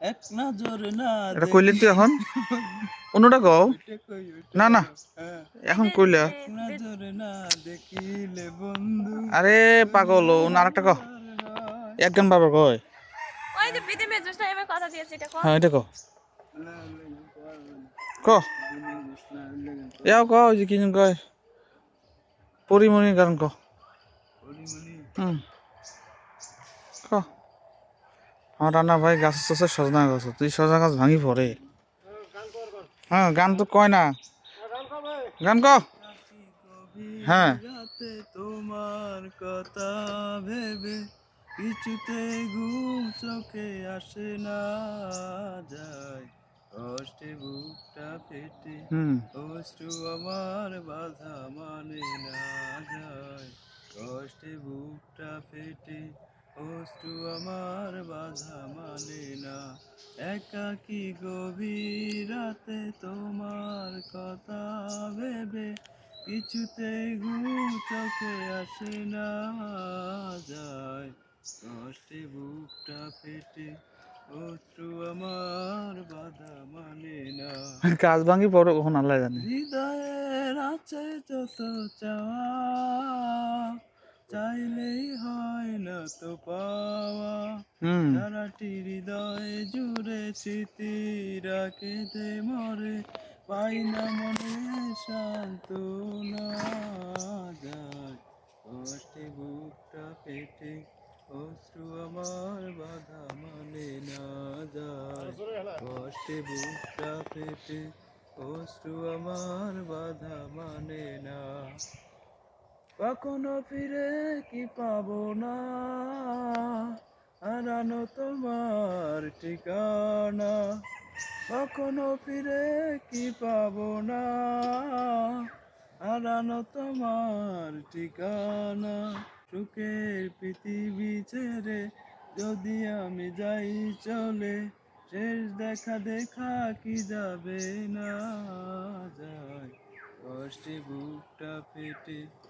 এক নজর না এটা কইলি তুই এখন? অন্যটা কও। ওইটা না, না। এখন কইলা। এক না দেখিলে বন্ধু আরে পাগল ও না আরেকটা কও। হয়। এক গান বাবা কয়। ওই যে বিধি মেজুস টাইমে কথা দিয়েছি এটা কর হ্যাঁ এটা কও। না, লেগে পারবে ক জিনিস না, লেগে পারবে এও ক ওই যে কি কয়। পরিমণি গান ক পরিমণি, হুম। ক আমার রান্না ভাই গাছ আছে সজনা গাছ তুই সজনা গাছ ভাঙি পড়ে। হ্যাঁ গান তো কয় না। গান ক হ্যাঁ। তোমার কথা ভেবে কিছুতে ঘুম চোখে আসে না যায়। কষ্টে বুকটা ফেটে অশ্রু আমার বাধা মানে না যায়। কষ্টে বুকটা ফেটে অশ্রু আমার বাধা মানে না। একাকি গভীর রাতে তোমার কথা ভেবে কিছুতে ঘুম চোখে আসে না যায়। কষ্টে বুকটা ফেটে অশ্রু আমার বাধা মানে না। গাছ ভাঙি পড়ে কখন আল্লাহ জানে। হৃদয়ের আছে যত চাওয়া চাইলেই হয় তো পাওয়া সারাটি হৃদয় জুড়ে স্মৃতি রাখেতে মরে পাই না মনে শান্ত না যায়। কষ্টে বুকটা পেটে অশ্রু আমার বাধা মানে না যায়। কষ্টে বুকটা পেটে অশ্রু আমার বাধা মানে না। কখনো ফিরে কি পাবো না? হারানো তোমার ঠিকানা। কখনো ফিরে কি পাবো না? হারানো তোমার ঠিকানা। সুখের পৃথিবী ছেড়ে যদি আমি যাই চলে, শেষ দেখা দেখা কি যাবে না? যায় কষ্টে বুকটা পেটে